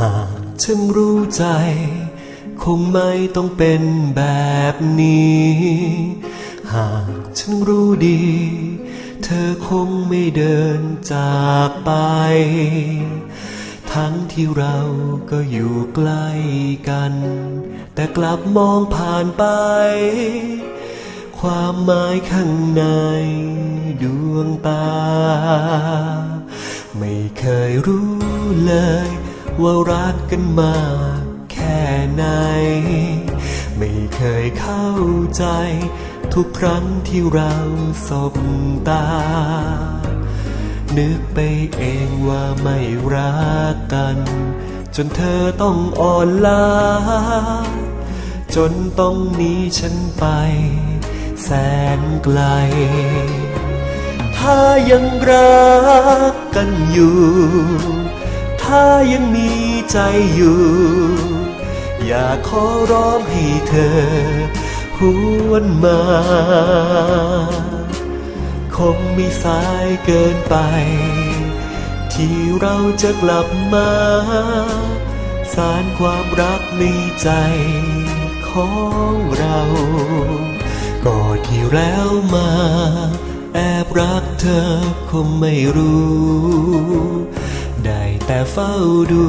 หากฉันรู้ใจ คงไม่ต้องเป็นแบบนี้ หากฉันรู้ดี เธอคงไม่เดินจากไป ทั้งที่เราก็อยู่ใกล้กัน แต่กลับมองผ่านไป ความหมายข้างในดวงตา ไม่เคยรู้เลย ว่ารักกันมาแค่ไหน ไม่เคยเข้าใจ ทุกครั้งที่เราสบตา นึกไปเองว่าไม่รักกัน จนเธอต้องอ่อนล้า จนต้องหนีฉันไป แสนไกล ถ้ายังรักกันอยู่ ถ้ายังมีใจอยู่ อยากขอร้องให้เธอหวนมา คงไม่สายเกินไป ที่เราจะกลับมาสารความรักในใจของเรา ก็ที่แล้วมา แอบรักเธอคงไม่รู้ เฝ้าดู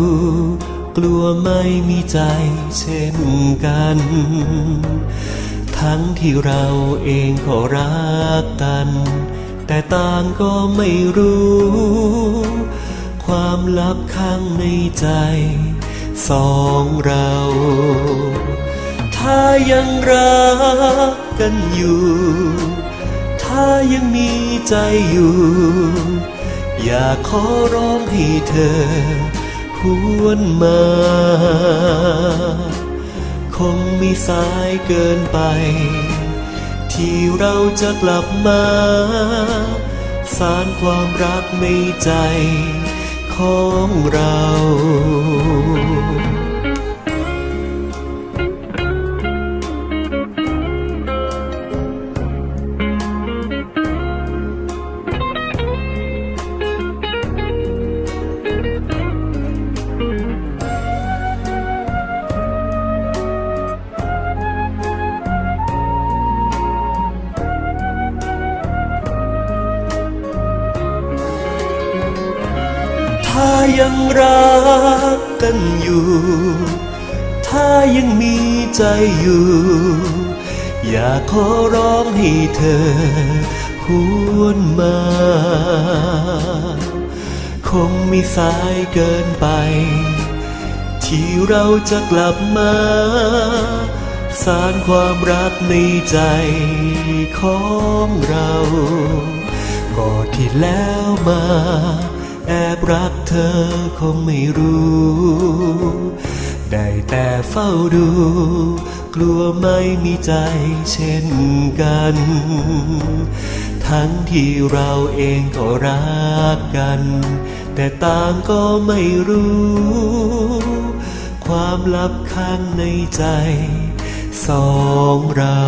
กลัวไม่มีใจเช่นกัน ทั้งที่เราเองก็รักกัน แต่ต่างก็ไม่รู้ ความลับข้างในใจสองเรา ถ้ายังรักกันอยู่ ถ้ายังมีใจอยู่ อยากขอร้องให้เธอหวนมา คงไม่สายเกินไป ที่เราจะกลับมา สารความรักในใจของเรา ถ้ายังรักกันอยู่ ถ้ายังมีใจอยู่ อยากขอร้องให้เธอหวนมา คงไม่สายเกินไป ที่เราจะกลับมาสารความรักในใจของเรา ก็ที่แล้วมา แอบรักเธอคงไม่รู้ ได้แต่เฝ้าดู กลัวไม่มีใจเช่นกัน ทั้งที่เราเองก็รักกัน แต่ต่างก็ไม่รู้ ความลับข้างในใจสองเรา